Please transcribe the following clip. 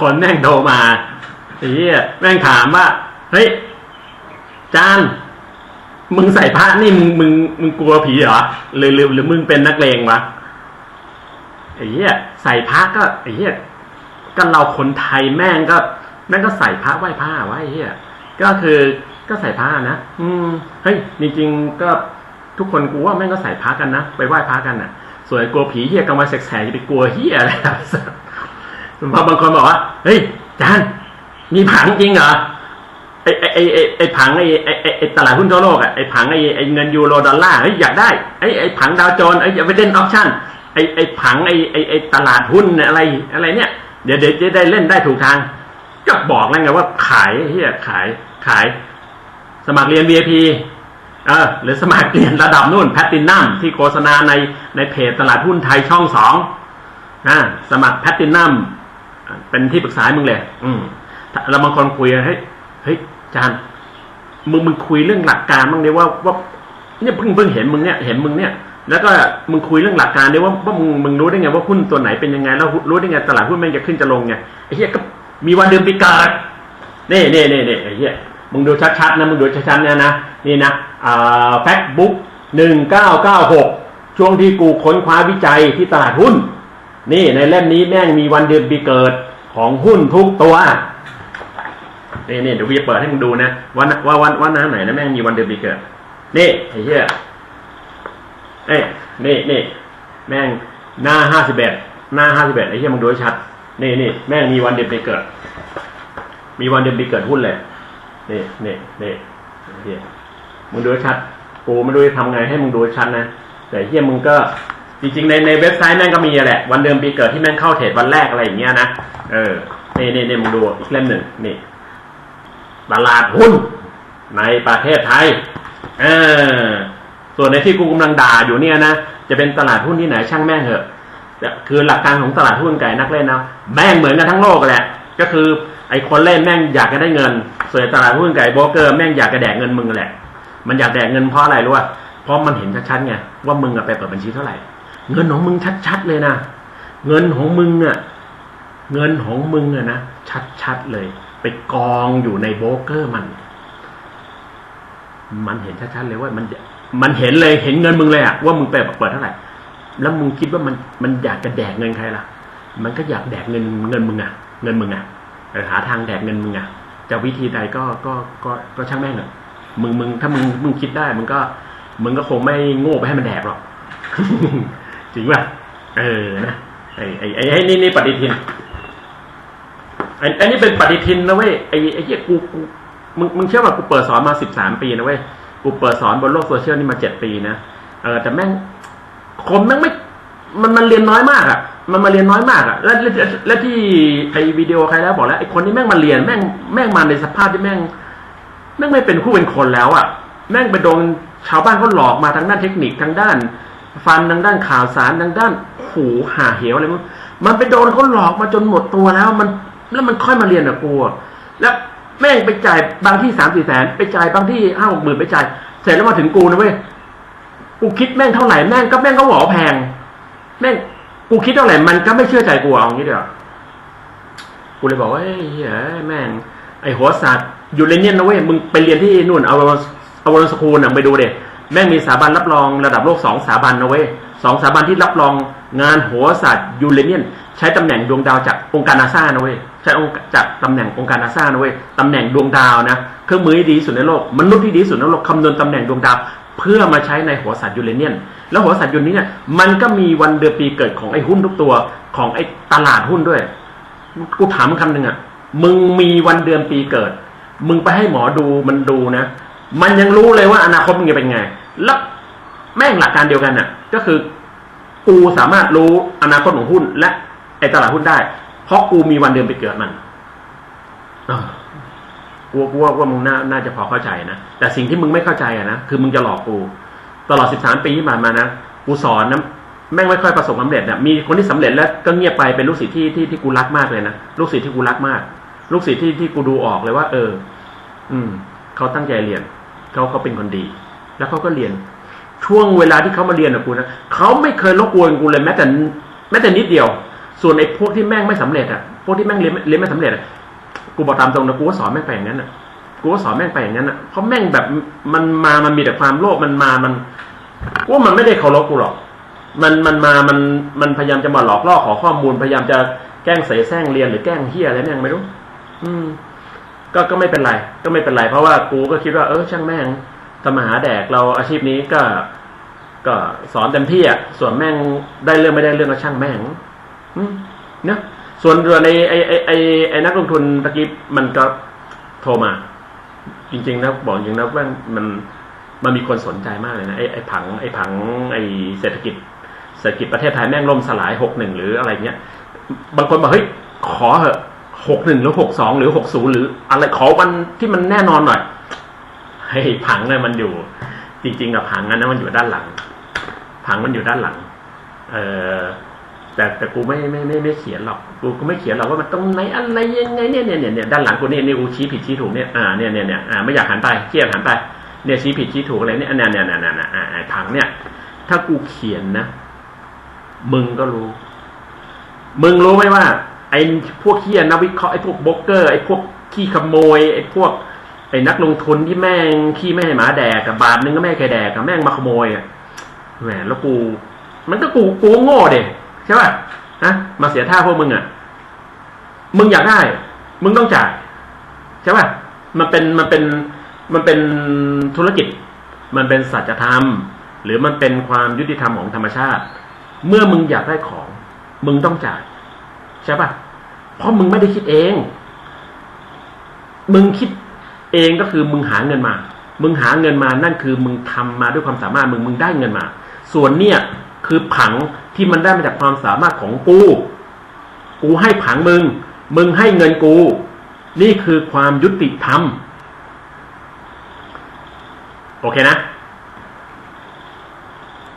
คนแม่งโทรมาไอ้เหี้ยแม่งถามว่าเฮ้ยจานมึงใส่ผ้านี่มึงมึงมึงกลัวผีเหรอหรือหรือหรือมึงเป็นนักเลงวะไอ้เหี้ยใส่ผ้าก็ไอ้เหี้ยก็เราคนไทยแม่งก็แม่งก็ใส่ผ้าไหว้ผ้าไว้เหี้ยก็คือก็ใส่ผ้านะ อืม เฮ้ย จริงๆ ก็ทุกคนกูว่าแม่งก็ใส่ผ้ากันนะ ไปไหว้พระกันน่ะ ส่วนกลัวผีเหี้ยกลางวันแสกๆจะไปกลัวเหี้ยอะไร พอบางคนบอกว่า เฮ้ยจานมีผังจริงเหรอไอไอไอไอไอผังไอไอไอตลาดหุ้นทั่วโลกอะไอผังไอไอเงินยูโรดอลลาร์เฮ้ยอยากได้ไอไอผังดาวโจนไออย่าไปเล่นออปชั่นไอไอผังไอไอไอตลาดหุ้นอะไรอะไรเนี่ยเดี๋ยวเดี๋ยวจะได้เล่นได้ถูกทางก็บอกแล้วไงว่าขายเฮียขายขาย สมัครเรียน VIP เออหรือสมัครเรียนระดับนู่นแพตตินัมที่โฆษณาในในเพจตลาดหุ้นไทยช่องสองอ่าสมัครแพตตินัม เป็นที่ปรึกษาให้มึงเลยอืมถ้าเราบางคนคุยเฮ้ยเฮ้ยจานมึงมึงคุยเรื่องหลักการบ้างดิว่าว่าเนี่ยเพิ่งเพิ่งเห็นมึงเนี่ยเห็นมึงเนี่ย แล้วก็มึงคุยเรื่องหลักการดิว่าว่ามึงมึงรู้ได้ไงว่าหุ้นตัวไหนเป็นยังไงแล้วรู้ได้ไงตลาดหุ้นมันจะขึ้นจะลงไงไอ้เหี้ยก็มีวันเดือนปีเกิดนี่นี่นี่นี่ไอ้เหี้ยมึงดูชัดๆนะมึงดูชัดๆเนี่ยนะนี่นะแฟกบุ๊กหนึ่งเก้าเก้าหกช่วงที่กูค้นคว้าวิจัยที่ตลาดหุ้น นี่ในเล่มนี้แม่งมีวันเดือนปีเกิดของหุ้นทุกตัวนี่นี่เดี๋ยวพี่จะเปิดให้มึงดูนะว่าว่าวันวันไหนนะแม่งมีวันเดือนปีเกิด นี่ไอ้เหี้ยเอ้นี่นี่แม่งหน้าห้าสิบเอ็ดหน้าห้าสิบเอ็ดไอ้เหี้ยมึงดูให้ชัด นี่นี่แม่งมีวันเดือนปีเกิด มีวันเดือนปีเกิดหุ้นเลยนี่นี่นี่เฮียมึงดูให้ชัด กูไม่รู้จะทำไงให้มึงดูให้ชัดนะแต่เฮียมึงก็ จริงๆ ในในเว็บไซต์แม่งก็มีแหละ วันเดือนปีเกิดที่แม่งเข้าเทรดวันแรกอะไรอย่างเงี้ยนะ เออนี่นี่นี่มึงดูอีกเล่มหนึ่งนี่ตลาดหุ้นในประเทศไทย เออ ส่วนในที่กูกำลังด่าอยู่เนี่ยนะ จะเป็นตลาดหุ้นที่ไหนช่างแม่งเหอะคือหลักการของตลาดหุ้นไก่นักเล่นนะแม่งเหมือนกันทั้งโลกแหละ ก็คือไอ้คนเล่นแม่งอยากจะได้เงิน ส่วนตลาดหุ้นไก่โบรกเกอร์แม่งอยากจะแดกเงินมึงแหละ มันอยากแดกเงินเพราะอะไรรู้ป่ะเพราะมันเห็นชัดๆไงว่ามึงอะไปเปิดบัญชีเท่าไหร่ เงินของมึงชัดๆเลยนะเงินของมึงอะเงินของมึงอะนะชัดๆเลย ไปกองอยู่ในโบรกเกอร์มัน มันเห็นชัดๆเลยว่ามันมันเห็นเลยเห็นเงินมึงเลยอะว่ามึงไปเปิดเท่าไหร่แล้วมึงคิดว่ามันมันอยากจะแดกเงินใครล่ะ มันก็อยากแดกเงินเงินมึงอะเงินมึงอะหาทางแดกเงินมึงอะจะวิธีใดก็ก็ก็ก็ช่างแม่งเถอะมึงมึงถ้ามึงมึงคิดได้ มึงก็ มึงก็คงไม่โง่ไปให้มันแดกหรอก จริงป่ะเออนะไอ้ไอ้ไอ้ไอ้นี่นี่ปฏิทินไอ้ไอ้นี่เป็นปฏิทินนะเว้ยไอ้ไอ้เหี้ยกูกูมึงมึงเชื่อว่ากูเปิดสอนมาสิบสามปีนะเว้ยกูเปิดสอนบนโลกโซเชียลนี่มาเจ็ดปีนะเออแต่แม่งคนแม่งไม่ มันมันเรียนน้อยมากอะ มันมาเรียนน้อยมากอะแล้วแล้วแล้วที่ไอ้วิดีโอใครแล้วบอกแล้วไอ้คนที่แม่งมาเรียนแม่งแม่งมาในสภาพที่แม่งแม่งไม่เป็นคู่เป็นคนแล้วอะ แม่งไปโดนชาวบ้านเขาหลอกมาทางด้านเทคนิคทางด้าน ฟันทางด้านข่าวสารทางด้านหูหาเหวอะไรมั้งมันไปโดนเขาหลอกมาจนหมดตัวแล้ว มันแล้วมันค่อยมาเรียนกับกูอะแล้วแม่งไปจ่ายบางที่สามสี่แสนไปจ่ายบางที่ห้าหกหมื่นไปจ่ายเสร็จแล้วมาถึงกูนะเว้ยกูคิดแม่งเท่าไหร่แม่งก็แม่งก็หวอแพง แม่งกูคิดเท่าไหร่มันก็ไม่เชื่อใจกูเอางี้เดียวกูเลยบอกว่าเฮ้ยแม่ง ไอหัวศาสตร์ยูเรเนียนนะเว้ยมึงไปเรียนที่นู่นเอาเอาวอลสคูลน่ะไปดูเด็ แม่งมีสถาบันรับรองระดับโลกสองสถาบันนะเว้ยสองสถาบันที่รับรองงานหัวศาสตร์ยูเรเนียน ใช้ตำแหน่งดวงดาวจากองค์การนาซานะเว้ยใช้องค์จากตำแหน่งองค์การนาซานะเว้ยตำแหน่งดวงดาวนะเครื่องมือที่ดีสุดในโลกมนุษย์ที่ดีสุดในโลกคำนวณตำแหน่งดวงดาวเพื่อมาใช้ในหัวสัตว์ยูเรเนียน แล้วหัวสัตว์ยูเรเนียนมันก็มีวันเดือนปีเกิดของไอ้หุ้นทุกตัวของไอ้ตลาดหุ้นด้วย กูถามคำหนึ่งอะ มึงมีวันเดือนปีเกิด มึงไปให้หมอดูมันดูนะ มันยังรู้เลยว่าอนาคตมึงจะเป็นไง แล้วแม่งหลักการเดียวกันน่ะ ก็คือกูสามารถรู้อนาคตของหุ้น และไอตลาดหุ้นได้ เพราะกูมีวันเดือนปีเกิดมันอ่ากูกูว่าว่ามึงน่าน่าจะพอเข้าใจนะ แต่สิ่งที่มึงไม่เข้าใจอะนะ คือมึงจะหลอกกู ตลอดสิบสามปีที่ผ่านมานะ กูสอนนะแม่งไม่ค่อยประสบความสำเร็จนะมีคนที่สำเร็จแล้วก็เงียบไปเป็นลูกศิษย์ที่ที่ที่กูรักมากเลยนะ ลูกศิษย์ที่กูรักมาก ลูกศิษย์ที่ที่กูดูออกเลยว่า เออ อืม เขาตั้งใจเรียน เขาเขาเป็นคนดี แล้วเขาก็เรียน ช่วงเวลาที่เขามาเรียนกับกูนะเขาไม่เคยรบกวนกูเลยแม้แต่แม้แต่นิดเดียว ส่วนไอ้พวกที่แม่งไม่สำเร็จอะพวกที่แม่งเรียนเรียนไม่สำเร็จอะกูบอกตามตรงนะกูก็สอนแม่งไปอย่างนั้นอะกูก็สอนแม่งไปอย่างนั้นอะเพราะแม่งแบบมันมามันมีแต่ความโลภมันมามันกูว่ามันไม่ได้เคารพกูหรอกมันมันมา มัน มันพยายามจะมาหลอกล่อขอข้อมูล พยายามจะแกล้งเสแสร้งเรียนหรือแกล้งเฮียอะไรแม่งไม่รู้ อืม ก็ก็ไม่เป็นไร ก็ไม่เป็นไร เพราะว่ากูก็คิดว่าเออช่างแม่งทำมาหาแดกเราอาชีพนี้ก็ก็สอนเต็มที่อะส่วนแม่งได้เรื่องไม่ได้เรื่องก็ช่างแม่งเนาะส่วนเรือในไอไอไอไอนักลงทุนตะกี้มันก็โทรมา จริง ๆ นะบอกจริงนะว่ามันมันมีคนสนใจมากเลยนะไอไอผังไอผังไอเศรษฐกิจเศรษฐกิจประเทศไทยแม่งล่มสลายหกหนึ่งหรืออะไรเงี้ย บางคนบอกเฮ้ยขอเหอะ หกหนึ่งหรือหกสองหรือหกศูนย์หรือ อะไรขอวันที่มันแน่นอนหน่อยเฮ้ผังเนี่ยมันอยู่ จริงๆกับผังนั้นนะมันอยู่ด้านหลัง ผังมันอยู่ด้านหลัง เออแต่แต่กูไม่ไม่ไม่ไม่เขียนหรอกกูกูไม่เขียนหรอกว่ามันตรงไหนอะไรยังไงเนี่ยเนี่ยเนี่ยเนี่ยด้านหลังกูเนี่ยเนี่ยกูชี้ผิดชี้ถูกเนี่ยอ่าเนี่ยเนี่ยเนี่ยอ่าไม่อยากหันไปเครียดหันไปเนี่ยชี้ผิดชี้ถูกอะไรเนี่ยเนี่ยเนี่ยเนี่ยเนี่ยอ่าผังเนี่ย ถ้ากูเขียนนะ มึงก็รู้ มึงรู้ไหมว่า อ้พวกเฮียนักวิเคราะห์ไอ้พวกโบรกเกอร์ไอ้พวกขี้ขโมยไอ้พวกไอ้นักลงทุนที่แม่งขี้แม่ให้มาแดกกับบาทนึงก็แม่ให้แกแดกกับแม่งมาขโมยอะแหมแล้วกู มันก็กูกูโง่เด็ใช่ป่ะนะมาเสียท่าพวกมึงอะ มึงอยากได้ มึงต้องจ่ายใช่ป่ะมันเป็นมันเป็นมันเป็นธุรกิจ มันเป็นสัจธรรม หรือมันเป็นความยุติธรรมของธรรมชาติ เมื่อมึงอยากได้ของ มึงต้องจ่ายใช่ป่ะ เพราะมึงไม่ได้คิดเอง มึงคิดเองก็คือมึงหาเงินมา มึงหาเงินมานั่นคือมึงทำมาด้วยความสามารถมึงมึงได้เงินมา ส่วนเนี่ยคือผังที่มันได้มาจากความสามารถของกู กูให้ผังมึง มึงให้เงินกู นี่คือความยุติธรรม โอเคนะ